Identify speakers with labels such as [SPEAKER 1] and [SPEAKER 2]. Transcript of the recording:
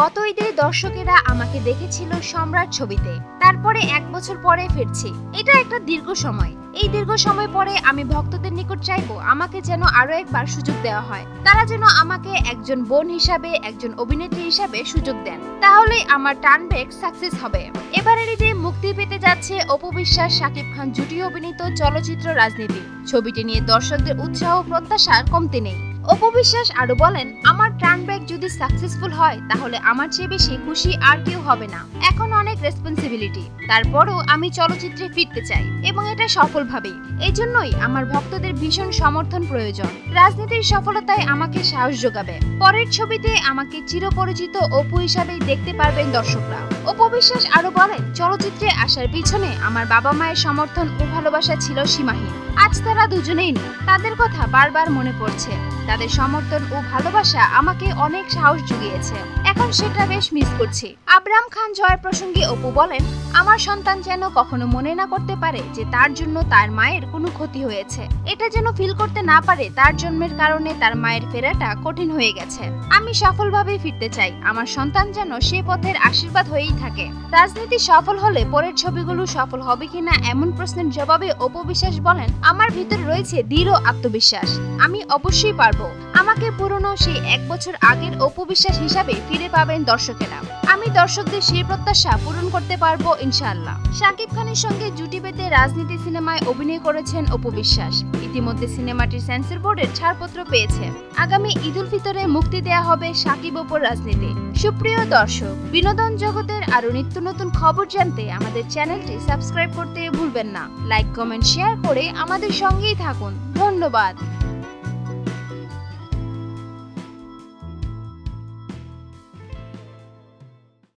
[SPEAKER 1] গত ঈদে দর্শকেরা আমাকে দেখেছিল সম্রাট ছবিতে। তারপরে এক বছর পরে ফিরছি। এটা একটা দীর্ঘ সময়। এই দীর্ঘ সময় পরে আমি ভক্তদের নিকট চাইব, আমাকে যেন আরও একবার সুযোগ দেওয়া হয়। তারা যেন আমাকে একজন বোন হিসাবে, একজন অভিনেত্রী হিসাবে সুযোগ দেন। তাহলে আমার টার্ন ব্যাক সাকসেস হবে। এবারের ঈদে মুক্তি পেতে যাচ্ছে অপবিশ্বাস শাকিব খান জুটি অভিনীত চলচ্চিত্র রাজনীতি। ছবিটি নিয়ে দর্শকদের উৎসাহ ও প্রত্যাশার কমতি নেই। অপু বিশ্বাস আরও বলেন, আমার টার্ন ব্যাগ যদি সাকসেসফুল হয়, তাহলে আমার চেয়ে বেশি খুশি আর কেউ হবে না। এখন অনেক রেসপন্সিবিলিটি তারপরও আমি চলচ্চিত্রে ফিরতে চাই, এবং এটা সফলভাবেই। এই জন্যই আমার ভক্তদের ভীষণ সমর্থন প্রয়োজন। রাজনীতির সফলতায় আমাকে সাহস যোগাবে। পরের ছবিতে আমাকে চিরপরিচিত অপু হিসাবেই দেখতে পারবেন দর্শকরা। অপু বিশ্বাস আরও বলেন, চলচ্চিত্রে আসার পিছনে আমার বাবা মায়ের সমর্থন ও ভালোবাসা ছিল সীমাহীন। আজ তারা দুজনেই নেই। তাদের কথা বারবার মনে পড়ছে। তাদের সমর্থন ও ভালোবাসা আমাকে অনেক সাহস জুগিয়েছে। এখন সেটা বেশ মিস করছি। আবরাম খান জয়ের প্রসঙ্গে অপু বলেন আমার সন্তান যেন কখনো মনে না করতে পারে যে তার জন্য তার মায়ের কোনো ক্ষতি হয়েছে। এটা যেন ফিল করতে না পারে তার জন্মের কারণে তার মায়ের ফেরাটা কঠিন হয়ে গেছে। আমি সফলভাবে ফিরতে চাই। আমার সন্তান যেন সে পথের আশীর্বাদ হয়েই থাকে। রাজনীতি সফল হলে পরের ছবিগুলো সফল হবে কিনা এমন প্রশ্নের জবাবে অপবিশ্বাস বলেন, আমার ভিতরে রয়েছে দৃঢ় আত্মবিশ্বাস। আমি অবশ্যই পারব। আমাকে পুরনো সেই এক বছর আগের অপু বিশ্বাস হিসাবে ফিরে পাবেন দর্শকেরা। আমি দর্শকদের সেই প্রত্যাশা পূরণ করতে পারব ইনশাআল্লাহ। শাকিব খানের সঙ্গে জুটি বেঁধে রাজনীতি সিনেমায় অভিনয় করেছেন অপবিশ্বাস। ইতিমধ্যে সিনেমাটির সেন্সর বোর্ডের ছাড়পত্র পেয়েছে। আগামী ঈদুল ফিতরে মুক্তি দেয়া হবে শাকিব ওপর রাজনীতি। সুপ্রিয় দর্শক, বিনোদন জগতের আরও নিত্য নতুন খবর জানতে আমাদের চ্যানেলটি সাবস্ক্রাইব করতে ভুলবেন না। লাইক, কমেন্ট, শেয়ার করে আমাদের সঙ্গেই থাকুন। ধন্যবাদ।